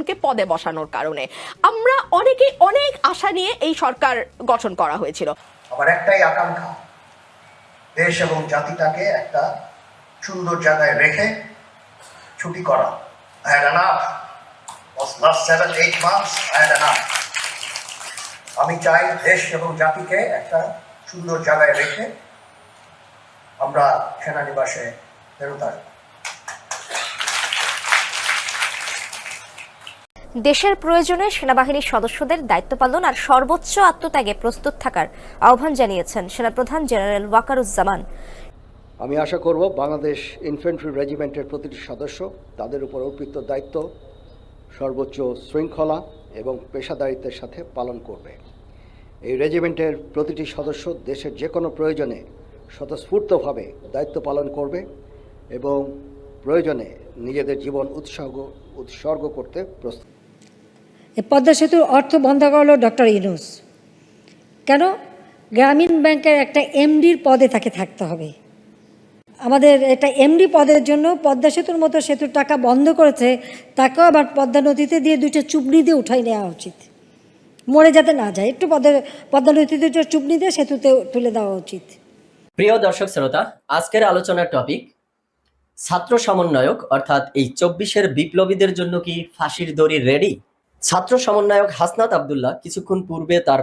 একজনকে পদে বসানোর কারণে। আমরা অনেকে অনেক আশা নিয়ে এই সরকার গঠন করা হয়েছিল। আমার একটাই আকাঙ্ক্ষা, দেশ এবং জাতিটাকে একটা সুন্দর জায়গায় রেখে ছুটি করা. আমি চাই দেশ এবং জাতিকে একটা সুন্দর জায়গায় রেখে আমরা সেনানিবাসে ফেরত আসব। দেশের প্রয়োজনে সেনাবাহিনীর সদস্যদের দায়িত্ব পালন আর সর্বোচ্চ আত্মত্যাগে প্রস্তুত থাকার আহ্বান জানিয়েছেন সেনাপ্রধান জেনারেল ওয়াকারুজ্জামান। আমি আশা করব বাংলাদেশ ইনফ্যান্ট্রি রেজিমেন্টের প্রতিটি সদস্য তাদের উপর অর্পিত দায়িত্ব, সর্বোচ্চ শৃঙ্খলা এবং পেশাদারিত্বের সাথে পালন করবে। এই রেজিমেন্টের প্রতিটি সদস্য দেশের যে কোনো প্রয়োজনে স্বতঃস্ফূর্তভাবে দায়িত্ব পালন করবে এবং প্রয়োজনে নিজেদের জীবন উৎসর্গ উৎসর্গ করতে প্রস্তুত। পদ্মা সেতুর অর্থ বন্ধ করল ডক্টর ইনুস কেন? গ্রামীণ ব্যাংকের একটা এমডির পদে তাকে থাকতে হবে। আমাদের এটা এমডি পদের জন্য পদ্মা সেতুর মতো সেতুর টাকা বন্ধ করেছে, তাকেও আবার পদ্মা নদীতে দিয়ে দুইটা চুবড়ি দিয়ে উঠাই নেওয়া উচিত। মরে যাতে না যায়, একটু পদ্মা পদ্মা নদীতে চুবড়ি দিয়ে সেতুতে তুলে দেওয়া উচিত। প্রিয় দর্শক শ্রোতা, আজকের আলোচনার টপিক ছাত্র সমন্বয়ক, অর্থাৎ এই চব্বিশের বিপ্লবীদের জন্য কি ফাঁসির দড়ি রেডি ছাত্র সমন্বয়ক হাসনাত আবদুল্লাহ কিছুক্ষণ পূর্বে তার